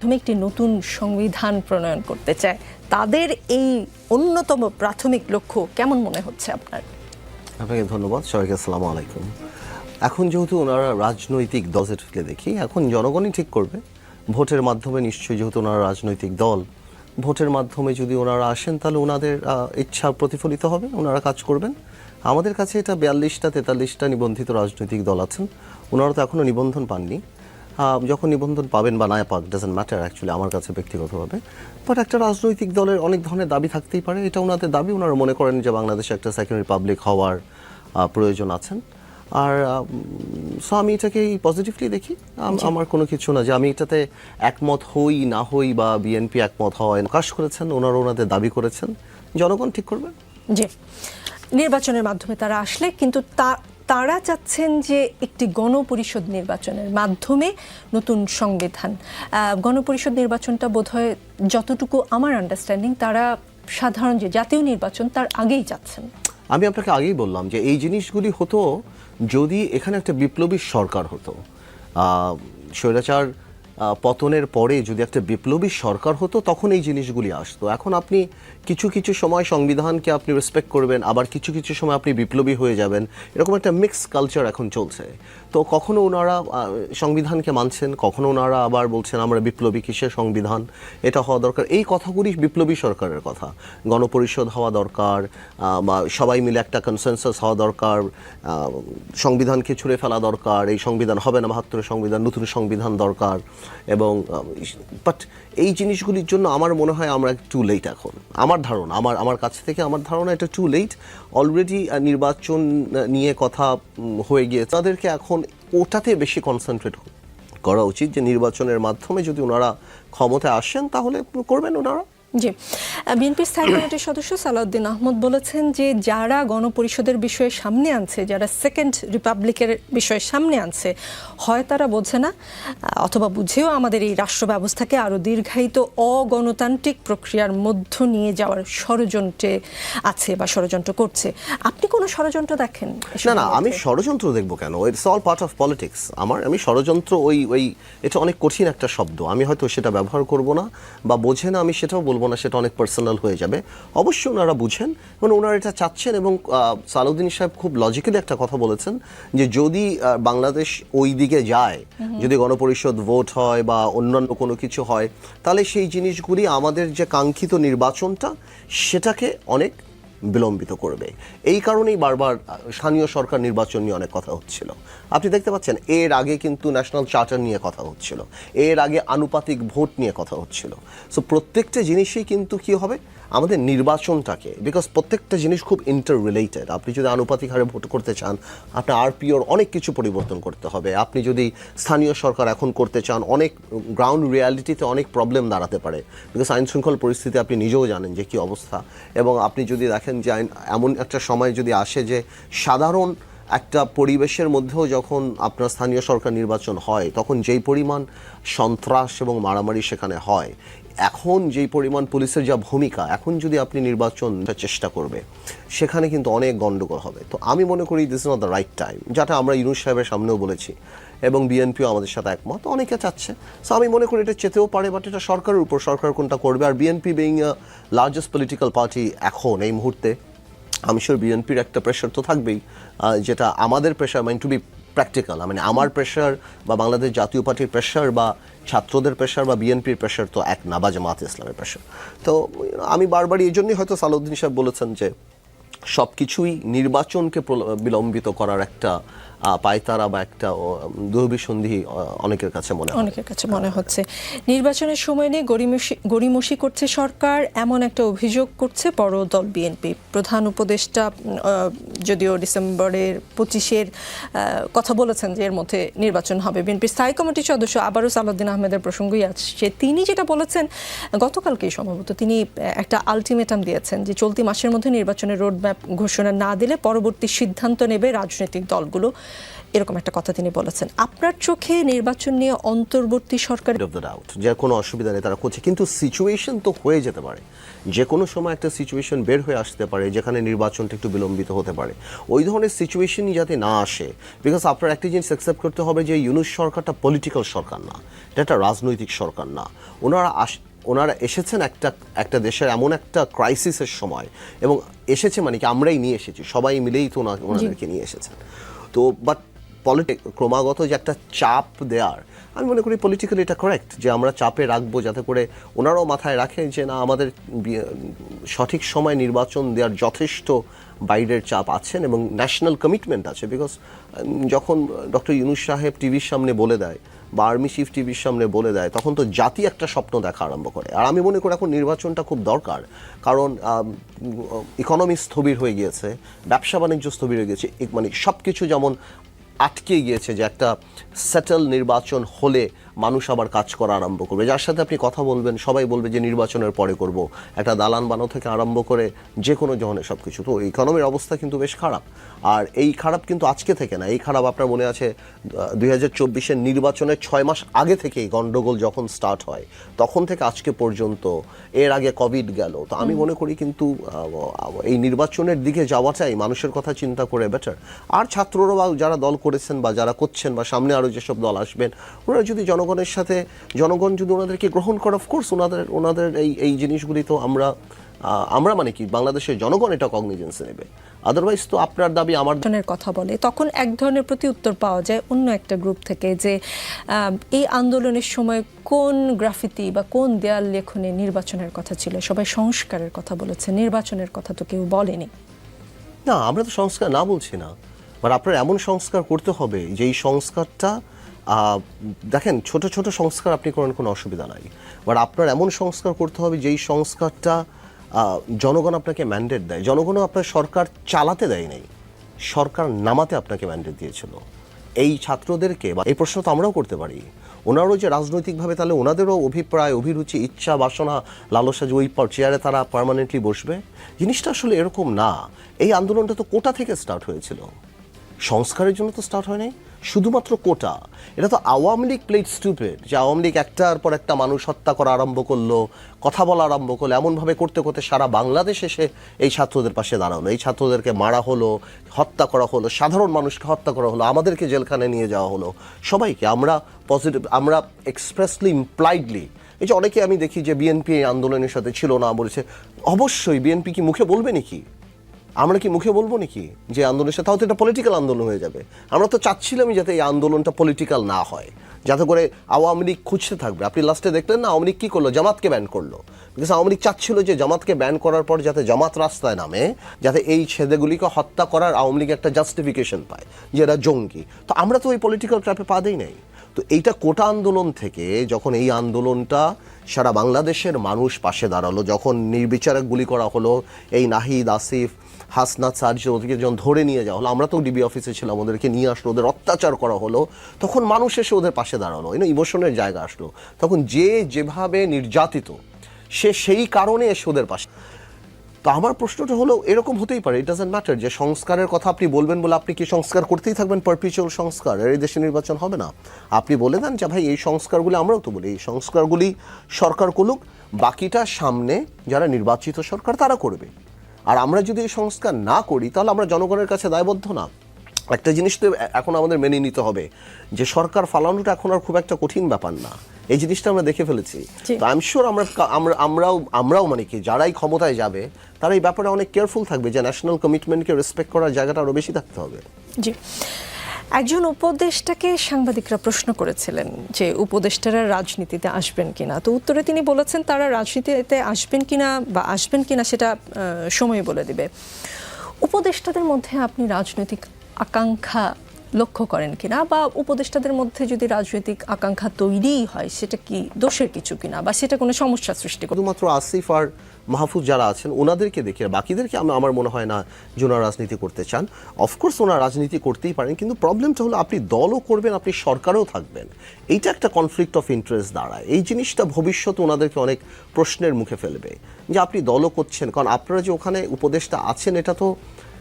মাধ্যমে একটি নতুন সংবিধান প্রণয়ন করতে চায়। তাদের এই অন্যতম প্রাথমিক লক্ষ্য কেমন মনে হচ্ছে আপনার? আপনাকে ধন্যবাদ, সবাইকে আসসালামু আলাইকুম। এখন যেহেতু ওনারা রাজনৈতিক দলের দেখি, এখন জনগণই ঠিক করবে। ভোটের মাধ্যমে নিশ্চয়ই যেহেতু ওনারা রাজনৈতিক দল, ভোটের মাধ্যমে যদি ওনারা আসেন, তাহলে ওনাদের ইচ্ছা প্রতিফলিত হবে, ওনারা কাজ করবেন। আমাদের কাছে এটা বিয়াল্লিশটা তেতাল্লিশটা নিবন্ধিত রাজনৈতিক দল আছেন, ওনারা তো এখনও নিবন্ধন পাননি। যখন নিবন্ধন পাবেন বা না পাক ডাজেন্ট ম্যাটার অ্যাকচুয়ালি আমার কাছে ব্যক্তিগতভাবে বাট একটা রাজনৈতিক দলের অনেক ধরনের দাবি থাকতেই পারে। এটা ওনাদের দাবি ওনারা মনে করেন যে বাংলাদেশে একটা সেকেন্ড রিপাবলিক হওয়ার প্রয়োজন আছেন। আর সো আমি এটাকেই পজিটিভলি দেখি। আমার কোনো কিছু না যে আমি এটাতে একমত হই না হই বা বিএনপি একমত হওয়ায় প্রকাশ করেছেন ওনারা ওনাদের দাবি করেছেন। জনগণ ঠিক করবে। যে নির্বাচনের মাধ্যমে তারা আসলে কিন্তু তা- তারা চাচ্ছেন যে একটি গণপরিষদ নির্বাচনের মাধ্যমে নতুন সংবিধান। গণপরিষদ নির্বাচনটা বোধহয় যতটুকু আমার আন্ডারস্ট্যান্ডিং তারা সাধারণ যে জাতীয় নির্বাচন, তার আগেই চাচ্ছেন। আমি আপনাকে আগেই বললাম যে এই জিনিসগুলি হতো যদি এখানে একটা বিপ্লবী সরকার হতো। স্বৈরাচার পতনের পরে যদি একটা বিপ্লবী সরকার হতো, তখন এই জিনিসগুলি আসতো। এখন আপনি কিছু কিছু সময় সংবিধানকে আপনি রেসপেক্ট করবেন, আবার কিছু কিছু সময় আপনি বিপ্লবী হয়ে যাবেন। এরকম একটা মিক্স কালচার এখন চলছে। তো কখনো ওনারা সংবিধানকে মানছেন, কখনো ওনারা আবার বলছেন, আমরা বিপ্লবী কিসের সংবিধান? এটা হওয়া দরকার। এই কথাগুলি বিপ্লবী সরকারের কথা। গণপরিষদ হওয়া দরকার বা সবাই মিলে একটা কনসেনসাস হওয়া দরকার সংবিধানকে ছুঁড়ে ফেলা দরকার, এই সংবিধান হবে না, বাহাত্তরের সংবিধান, নতুন সংবিধান দরকার। এবং বাট এই জিনিসগুলির জন্য আমার মনে হয় আমরা টু লেট এখন। আমার ধারণা, আমার আমার কাছ থেকে আমার ধারণা এটা টু লেট অলরেডি নির্বাচন নিয়ে কথা হয়ে গিয়ে তাদেরকে এখন ওটাতে বেশি কনসেন্ট্রেট করা উচিত যে নির্বাচনের মাধ্যমে যদি ওনারা ক্ষমতায় আসেন তাহলে করবেন ওনারা। জি। বিএনপির স্থায়ী কমিটির সদস্য সালাউদ্দিন আহমদ বলেছেন যে যারা গণপরিষদের বিষয়ে সামনে আনছে যারা সেকেন্ড রিপাবলিকের বিষয়ে সামনে আনছে হয় তারা বোঝে না অথবা বুঝেও আমাদের এই রাষ্ট্র ব্যবস্থাকে আরও দীর্ঘায়িত অগণতান্ত্রিক প্রক্রিয়ার মধ্য নিয়ে যাওয়ার ষড়যন্ত্রে আছে বা ষড়যন্ত্র করছে। আপনি কোনো ষড়যন্ত্র দেখেন না না আমি ষড়যন্ত্র দেখব কেন? It's all part of politics আমার আমি ষড়যন্ত্র ওই ওই এটা অনেক কঠিন একটা শব্দ। আমি হয়তো সেটা ব্যবহার করব না বা বোঝে না আমি সেটাও বলব না সেটা অনেক পার্সোনাল হয়ে যাবে। অবশ্যই ওনারা বুঝেন এবং ওনারা এটা চাচ্ছেন এবং সালাউদ্দিন সাহেব খুব লজিক্যালি একটা কথা বলেছেন যে যদি বাংলাদেশ ওই দিকে যায় যদি গণপরিষদ ভোট হয় বা অন্যান্য কোনো কিছু হয় তাহলে সেই জিনিসগুলি আমাদের যে কাঙ্ক্ষিত নির্বাচনটা সেটাকে অনেক বিলম্বিত করবে। এই কারণেই বারবার স্থানীয় সরকার নির্বাচন নিয়ে অনেক কথা হচ্ছিল। আপনি দেখতে পাচ্ছেন, এর আগে কিন্তু ন্যাশনাল চার্টার নিয়ে কথা হচ্ছিল। এর আগে আনুপাতিক ভোট নিয়ে কথা হচ্ছিল। সো প্রত্যেকটা জিনিসই কিন্তু কি হবে? আমাদের নির্বাচনটাকে বিকজ প্রত্যেকটা জিনিস খুব ইন্টার রিলেটেড আপনি যদি আনুপাতিক হারে ভোট করতে চান, আপনার আরপিওর অনেক কিছু পরিবর্তন করতে হবে। আপনি যদি স্থানীয় সরকার এখন করতে চান, অনেক গ্রাউন্ড রিয়ালিটিতে অনেক প্রবলেম দাঁড়াতে পারে। বিকজ আইন শৃঙ্খল পরিস্থিতি আপনি নিজেও জানেন যে কী অবস্থা। এবং আপনি যদি দেখেন যে এমন একটা সময় যদি আসে যে সাধারণ একটা পরিবেশের মধ্যেও যখন আপনার স্থানীয় সরকার নির্বাচন হয়, তখন যেই পরিমাণ সন্ত্রাস এবং মারামারি সেখানে হয়, এখন যেই পরিমাণ পুলিশের যা ভূমিকা, এখন যদি আপনি নির্বাচনটা চেষ্টা করবে, সেখানে কিন্তু অনেক গণ্ডগোল হবে। তো আমি মনে করি this not the right time যেটা আমরা ইউনুস সাহেবের সামনেও বলেছি। এবং বিএনপিও আমাদের সাথে একমত। অনেকে চাচ্ছে। সো আমি মনে করি এটা চেতেও পারে বাট এটা সরকারের উপর, সরকার কোনটা করবে? আর BNP being largest political party এখন, এই মুহূর্তে, আমি শিওর বিএনপির একটা প্রেশার তো থাকবেই যেটা আমাদের pressure mine to be practical মানে আমার প্রেশার বা বাংলাদেশ জাতীয় পার্টির প্রেশার বা ছাত্রদের প্রেশার বা বিএনপির প্রেশার তো এক না বা জামাত ইসলামের প্রেশার তো আমি বারবারই এই জন্যই হয়তো সালাউদ্দিন সাহেব বলেছেন যে সব কিছুই নির্বাচনকে বিলম্বিত করার একটা পায়তারা বা একটা দুর্বিসন্ধি অনেকের কাছে মনে অনেকের কাছে মনে হচ্ছে। নির্বাচনের সময় নিয়ে গড়িমসি গড়িমসি করছে সরকার, এমন একটা অভিযোগ করছে বড় দল বিএনপি। প্রধান উপদেষ্টা যদিও ডিসেম্বরের পঁচিশের কথা বলেছেন যে এর মধ্যে নির্বাচন হবে। বিএনপির স্থায়ী কমিটির সদস্য আবারও সালাউদ্দিন আহমেদের প্রসঙ্গই আসছে তিনি যেটা বলেছেন, গতকালকেই সম্ভবত তিনি একটা আলটিমেটাম দিয়েছেন যে চলতি মাসের মধ্যে নির্বাচনের রোডম্যাপ ঘোষণা না দিলে পরবর্তী সিদ্ধান্ত নেবে রাজনৈতিক দলগুলো। এরকম একটা কথা তিনি বলেছেন। আপনার চোখে নির্বাচন নিয়ে অন্তর্বর্তী সরকার ডাউট যে কোনো অসুবিধা নেই, তারা করছে। কিন্তু সিচুয়েশন তো হয়ে যেতে পারে। যে কোনো সময় একটা সিচুয়েশন বের হয়ে আসতে পারে, যেখানে নির্বাচনটা একটু বিলম্বিত হতে পারে। ওই ধরনের সিচুয়েশনই যাতে না আসে। বিকজ আপনার একটা জিনিস অ্যাকসেপ্ট করতে হবে যে, ইউনুস সরকারটা পলিটিক্যাল সরকার না। এটা একটা রাজনৈতিক সরকার না। ওনারা ওনারা এসেছেন একটা একটা দেশের এমন একটা ক্রাইসিসের সময়। এবং এসেছে মানে কি আমরাই নিয়ে এসেছি। সবাই মিলেই তো ওনা- ওনাদেরকে নিয়ে এসেছেন। তো বাট পলিটিক ক্রমাগত যে একটা চাপ দেওয়ার আমি মনে করি পলিটিক্যালি এটা করেক্ট যে আমরা চাপে রাখব যাতে করে ওনারাও মাথায় রাখেন যে না আমাদের সঠিক সময় নির্বাচন দেওয়ার যথেষ্ট বাইরের চাপ আছেন এবং ন্যাশনাল কমিটমেন্ট আছে। বিকজ যখন ডক্টর ইউনুস সাহেব টিভির সামনে বলে দেয় বা আর্মি চিফ টিভির সামনে বলে দেয়, তখন তো জাতি একটা স্বপ্ন দেখা আরম্ভ করে। আর আমি মনে করি এখন নির্বাচনটা খুব দরকার, কারণ ইকোনমি স্থবির হয়ে গিয়েছে, ব্যবসা বাণিজ্য স্থবির হয়ে গিয়েছে মানে সব কিছু যেমন আটকে গিয়েছে যে একটা সেটেল নির্বাচন হলে মানুষ আবার কাজ করা আরম্ভ করবে। যার সাথে আপনি কথা বলবেন সবাই বলবে যে নির্বাচনের পরে করব। একটা দালান বানো থেকে আরম্ভ করে যে কোনো ধরনের সব কিছু তো ইকোনমির অবস্থা কিন্তু বেশ খারাপ। আর এই খারাপ কিন্তু আজকে থেকে না এই খারাপ আপনার মনে আছে দুই হাজার চব্বিশের নির্বাচনের ছয় মাস আগে থেকেই গন্ডগোল যখন স্টার্ট হয় তখন থেকে আজকে পর্যন্ত এর আগে কোভিড গেল। তো আমি মনে করি কিন্তু এই নির্বাচনের দিকে যাওয়াটাই মানুষের কথা চিন্তা করে বেটার আর ছাত্ররা যারা দল করেছেন বা যারা করছেন বা সামনে আরও যেসব দল আসবেন ওনারা যদি জনগণের সাথে জনগণ যদি ওনাদেরকে গ্রহণ করে অফকোর্স ওনাদের ওনাদের এই এই জিনিসগুলি তো আমরা আমরা মানে কি বাংলাদেশের জনগণ এটা কগনিজেন্সে নেবে। আদারওয়াইজ তো আপনার দাবি আমার নির্বাচনের কথা বলে তখন এক ধরনের প্রতি উত্তর পাওয়া যায় অন্য একটা গ্রুপ থেকে যে এই আন্দোলনের সময় কোন গ্রাফিতি বা কোন দেয়াল লেখনে নির্বাচনের কথা ছিল? সবাই সংস্কারের কথা বলেছে নির্বাচনের কথা তো কেউ বলেনি। না আমরা তো সংস্কার না বলছি না। বাট আপনার এমন সংস্কার করতে হবে যে এই সংস্কারটা দেখেন, ছোট ছোট সংস্কার আপনি করেন, কোনো অসুবিধা নাই। বাট আপনার এমন সংস্কার করতে হবে, যেই সংস্কারটা জনগণ আপনাকে ম্যান্ডেট দেয়। জনগণও আপনার সরকার চালাতে দেয় নাই। সরকার নামাতে আপনাকে ম্যান্ডেট দিয়েছিল। এই ছাত্রদেরকে, বা এই প্রশ্ন তো আমরাও করতে পারি। ওনারও যে রাজনৈতিকভাবে, তাহলে ওনাদেরও অভিপ্রায়, অভিরুচি, ইচ্ছা, বাসনা, লালসা, যে ওই চেয়ারে তারা পার্মানেন্টলি বসবে। জিনিসটা আসলে এরকম না। এই আন্দোলনটা তো কোটা থেকে স্টার্ট হয়েছিল। সংস্কারের জন্য তো স্টার্ট হয় নাই শুধুমাত্র কোটা, এটা তো আওয়ামী লীগ প্লেট স্টুপেড যে আওয়ামী লীগ একটার পর একটা মানুষ হত্যা করা আরম্ভ করল, কথা বলা আরম্ভ করল, এমনভাবে করতে করতে সারা বাংলাদেশ এসে এই ছাত্রদের পাশে দাঁড়ানো এই ছাত্রদেরকে মারা হলো, হত্যা করা হলো, সাধারণ মানুষকে হত্যা করা হলো, আমাদেরকে জেলখানে নিয়ে যাওয়া হলো। সবাইকে আমরা পজিটিভ আমরা এক্সপ্রেসলি ইমপ্লাইডলি এই যে অনেকে আমি দেখি যে বিএনপি এই আন্দোলনের সাথে ছিল না বলেছে, অবশ্যই বিএনপি কি মুখে বলবে নাকি? আমরা কি মুখে বলব নাকি? যে আন্দোলনের সাথে তাও তো এটা পলিটিক্যাল আন্দোলন হয়ে যাবে। আমরা তো চাচ্ছিলামই যাতে এই আন্দোলনটা পলিটিক্যাল না হয়। যাতে করে আওয়ামী লীগ খুঁজতে থাকবে। আপনি লাস্টে দেখলেন না, আওয়ামী লীগ কী করল? জামাতকে ব্যান করল। বিকজ আওয়ামী লীগ চাচ্ছিল যে জামাতকে ব্যান করার পর যাতে জামাত রাস্তায় নামে, যাতে এই ছেদেগুলিকে হত্যা করার আওয়ামী লীগ একটা জাস্টিফিকেশন পায়, যে এরা জঙ্গি। তো আমরা তো ওই পলিটিক্যাল ট্র্যাপে পা দেই নাই। তো এইটা কোটা আন্দোলন থেকে যখন এই আন্দোলনটা সারা বাংলাদেশের মানুষ পাশে দাঁড়াল, যখন নির্বিচারে গুলি করা হলো, এই নাহিদ, আসিফ, হাসনাত সার্জ ওদেরকে যখন ধরে নিয়ে যাওয়া হলো, আমরা তো ডিবি অফিসে ছিলাম, ওদেরকে নিয়ে আসলো, ওদের অত্যাচার করা হলো, তখন মানুষ এসে ওদের পাশে দাঁড়াল, এই ইমোশনের জায়গা আসলো। তখন যে যেভাবে নির্যাতিত, সে সেই কারণে এসে ওদের পাশে তো আমার প্রশ্নটা হলো, এরকম হতেই পারে ইট ডাজেন্ট ম্যাটার যে সংস্কারের কথা আপনি বলবেন বলে আপনি কি সংস্কার করতেই থাকবেন পারপিচুয়াল সংস্কার এই দেশে নির্বাচন হবে না। আপনি বলে দেন যে ভাই, এই সংস্কারগুলি আমরাও তো বলি, এই সংস্কারগুলি সরকার করুক, বাকিটা সামনে যারা নির্বাচিত সরকার তারা করবে। আর আমরা যদি এই সংস্কার না করি, তাহলে আমরা জনগণের কাছে দায়বদ্ধ না। একটা জিনিস তো এখন আমাদের মেনে নিতে হবে যে সরকার ফালানোটা এখন আর খুব একটা কঠিন ব্যাপার না। এই জিনিসটা আমরা দেখে ফেলেছি। তো আই এম শিওর আমরা আমরা আমরাও আমরাও মানে কি যারাই ক্ষমতায় যাবে তারা এই ব্যাপারে অনেক কেয়ারফুল থাকবে যে ন্যাশনাল কমিটমেন্টকে রেসপেক্ট করার জায়গাটা আরও বেশি থাকতে হবে। জি। একজন উপদেষ্টাকে সাংবাদিকরা প্রশ্ন করেছিলেন যে উপদেষ্টারা রাজনীতিতে আসবেন কিনা। তো উত্তরে তিনি বলেছেন তারা রাজনীতিতে আসবেন কিনা বা আসবেন কিনা সেটা সময় বলে দিবে। উপদেষ্টাদের মধ্যে আপনি রাজনৈতিক আকাঙ্ক্ষা লক্ষ্য করেন কিনা বা উপদেষ্টাদের মধ্যে যদি রাজনৈতিক আকাঙ্ক্ষা তৈরিই হয়, সেটা কি দোষের কিছু কিনা বা সেটা কোনো সমস্যা সৃষ্টি করে? শুধুমাত্র আসিফ আর মাহফুজ যারা আছেন, ওনাদেরকে দেখে বাকিদেরকে আমি, আমার মনে হয় না যে ওনারা রাজনীতি করতে চান। অফকোর্স ওনারা রাজনীতি করতেই পারেন, কিন্তু প্রবলেমটা হলো আপনি দলও করবেন, আপনি সরকারেও থাকবেন। এইটা একটা কনফ্লিক্ট অফ ইন্টারেস্ট দাঁড়ায়। এই জিনিসটা ভবিষ্যতে ওনাদেরকে অনেক প্রশ্নের মুখে ফেলবে যে আপনি দলও করছেন। কারণ আপনারা যে ওখানে উপদেষ্টা আছেন, এটা তো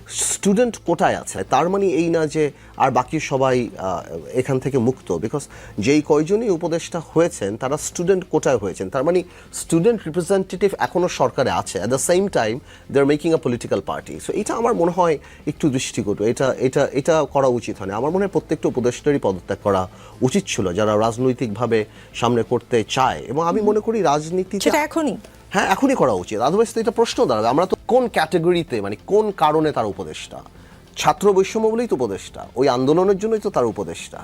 স্টুডেন্ট কোটায় আছে? তার মানে এই না যে আর বাকি সবাই এখান থেকে মুক্ত বিকজ যেই কয়জনই উপদেষ্টা হয়েছেন, তারা স্টুডেন্ট কোটায় হয়েছেন? তার মানে স্টুডেন্ট রিপ্রেজেন্টেটিভ এখনও সরকারে আছে। At the same time they are making a political party so এটা আমার মনে হয় একটু দৃষ্টিকটু। এটা এটা এটা করা উচিত হয় আমার মনে হয় প্রত্যেকটা উপদেষ্টারই পদত্যাগ করা উচিত ছিল, যারা রাজনৈতিকভাবে সামনে করতে চায়। এবং আমি মনে করি রাজনীতি এখনই। হ্যাঁ এখনই করা উচিত। আদারওয়াইজ তো এটা প্রশ্ন দাঁড়াবে। আমরা তো কোন ক্যাটাগরিতে মানে কোন কারণে তার উপদেষ্টা? ছাত্র বৈষম্য বলেই তো উপদেষ্টা। ওই আন্দোলনের জন্যই তো তার উপদেষ্টা।